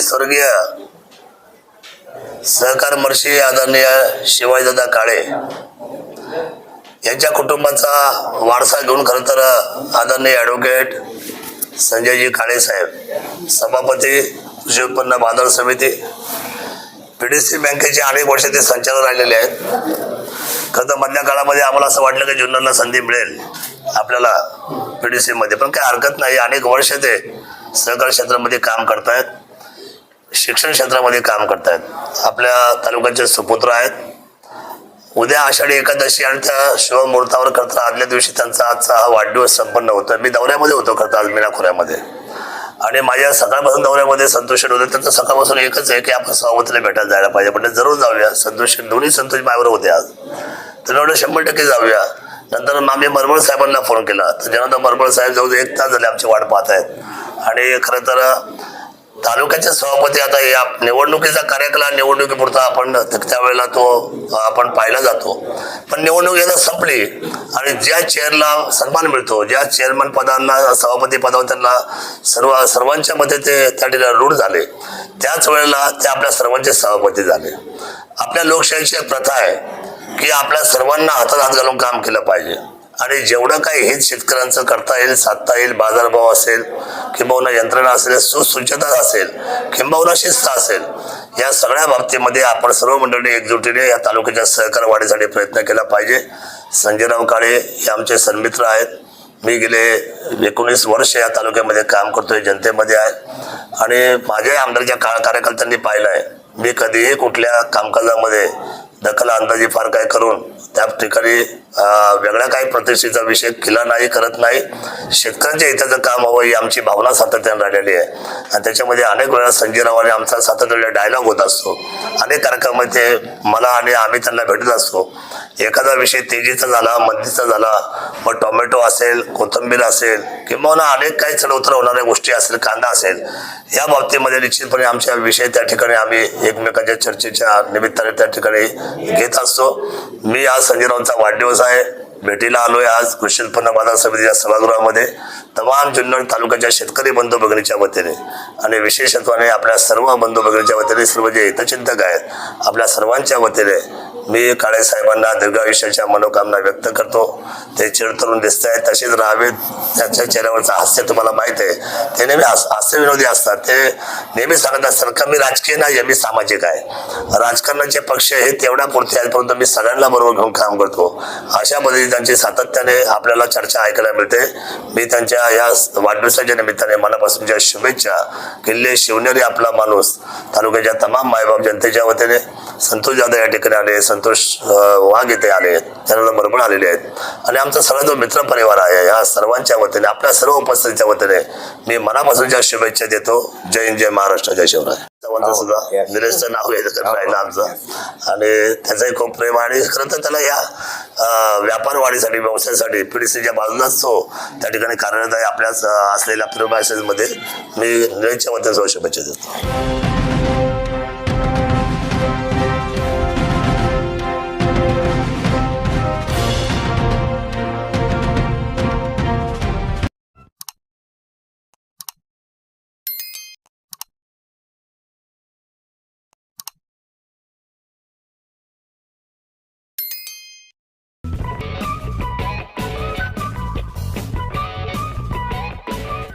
स्वर्गीय सहकार मर्षी आदरणीय शिवाजीदा काळे यांच्या कुटुंबाचा वारसा घेऊन खरं तर आदरणीय ॲडव्होकेट संजयजी काळे साहेब सभापती कृषी उत्पन्न बाजार समिती पी डी सी बँकेचे अनेक वर्ष ते संचालक राहिलेले आहेत. खरं तर मधल्या काळामध्ये आम्हाला असं वाटलं की जुन्नरला संधी मिळेल आपल्याला पी डी सीमध्ये पण काही हरकत नाही. अनेक वर्ष ते सहकार क्षेत्रामध्ये काम करतायत. शिक्षण क्षेत्रामध्ये काम करतायत. आपल्या तालुक्याचे सुपुत्र आहेत. उद्या आषाढी एकादशी आणि त्या शिवमुहूर्तावर करता आदल्या दिवशी त्यांचा आजचा हा वाढदिवस संपन्न होतो मी दौऱ्यामध्ये होतो करता आज मीनाखोऱ्यामध्ये. आणि माझ्या सकाळपासून दौऱ्यामध्ये संतोष होते. त्यांचं सकाळपासून एकच आहे की आपण सभापतीला भेटायला जायला पाहिजे. पण जरूर जाऊया. संतोष दोन्ही संतोष माझ्यावर होते आज. तर एवढं शंभर टक्के जाऊया. नंतर मग आम्ही मरमळ साहेबांना फोन केला. तर जेव्हा मरमळ साहेब जवळजवळ एक तास झाले आमची वाट पाहत आहेत. आणि खरं तर तालुक्याचे सभापती आता या निवडणुकीचा कार्यक्रम निवडणुकीपुरता आपण त्यावेळेला तो आपण पाहिला जातो. पण निवडणूक एकदा संपली आणि ज्या चेअरला सन्मान मिळतो ज्या चेअरमन पदांना सभापती पदावर त्यांना सर्व सर्वांच्या मध्ये ते त्या ठिकाणी रूढ झाले. त्याच वेळेला ते आपल्या सर्वांचे सभापती झाले. आपल्या लोकशाहीची एक प्रथा आहे की आपल्या सर्वांना हातात हात घालून काम केलं पाहिजे. आणि जेवढं काही हित शेतकऱ्यांचं करता येईल साधता येईल बाजारभाव असेल किंबहुना यंत्रणा असेल सुसूचता असेल किंबहुना शिस्त असेल या सगळ्या बाबतीमध्ये आपण सर्व मंडळी एकजुटीने या तालुक्याच्या सहकार वाढीसाठी प्रयत्न केला पाहिजे. संजयराव काळे हे आमचे सन्मित्र आहेत. मी गेले एकोणीस वर्ष या तालुक्यामध्ये काम करतोय जनतेमध्ये आहे. आणि माझ्या आमदारच्या काळ कार्यकर्त्यांनी पाहिलं आहे. मी कधीही कुठल्या कामकाजामध्ये दखल अंदाजी फार काय करून त्या ठिकाणी वेगळा वेगळ्या काही प्रतिष्ठेचा विषय केला नाही करत नाही. शेतकऱ्यांच्या हिताचं काम हवं ही आमची भावना सातत्याने राहिलेली आहे. आणि त्याच्यामध्ये अनेक वेळा संजय रावाने आमचा सातत्याने डायलॉग होत असतो. अनेक कार्यक्रमामध्ये मला आणि आम्ही त्यांना भेटत असतो. एखादा विषय तेजीचा झाला मंदीचा झाला मग टोमॅटो असेल कोथिंबीर असेल किंवा अनेक काही चढउतर होणाऱ्या गोष्टी असेल कांदा असेल या बाबतीमध्ये निश्चितपणे आमच्या विषय त्या ठिकाणी आम्ही एकमेकांच्या चर्चेच्या निमित्ताने त्या ठिकाणी घेत असतो. मी आज संजयरावांचा वाढदिवस आहे. भेटीला आलोय आज कृषी उत्पन्न बाजार समितीच्या सभागृहामध्ये. तमाम जुन्नर तालुक्याच्या शेतकरी बंधू भगिनीच्या वतीने आणि विशेषत्वाने आपल्या सर्व बंधू भगिनीच्या वतीने सर्व जे हितचिंतक आहेत आपल्या सर्वांच्या वतीने मी काळे साहेबांना दीर्घायुष्याच्या मनोकामना व्यक्त करतो. ते चिरतरून दिसत आहेत तसेच राहावेत. त्यांच्या चेहऱ्यावरचं हास्य तुम्हाला माहीत आहे. ते नेहमी हास्यविनोदी हास्य विनोदी असतात. ते नेहमी सांगत असतात का मी राजकीय नाही मी सामाजिक आहे. राजकारणाचे पक्ष हे तेवढ्या पुरते आहेत परंतु मी सगळ्यांना बरोबर घेऊन काम करतो. अशा पद्धतीने त्यांची सातत्याने आपल्याला चर्चा ऐकायला मिळते. मी त्यांच्या या वाढदिवसाच्या निमित्ताने मनापासूनच्या शुभेच्छा किल्ले शिवनेरी आपला माणूस तालुक्याच्या तमाम मायबाप जनतेच्या वतीने संतोष जाधव या ठिकाणी आले. संतोष वाघ इथे आले त्यानंतर बरोबर आलेले आहेत. आणि आमचा सगळा जो मित्र परिवार आहे या सर्वांच्या वतीने आपल्या सर्व उपस्थितीच्या वतीने मी मनापासूनच्या शुभेच्छा देतो. जय हिंद जय महाराष्ट्र जय शिवराय. चव्हाणचं सुद्धा. निलेशचं नाव घ्यायचं राहिलं आमचं. आणि त्याचंही खूप प्रेम आहे. आणि खरं तर त्याला या व्यापार वाढीसाठी व्यवसायासाठी पीडीसीच्या बाजूलाच तो त्या ठिकाणी कार्यरत आहे. आपल्याच असलेल्या मध्ये मी निलेशच्या वतीने शुभेच्छा देतो.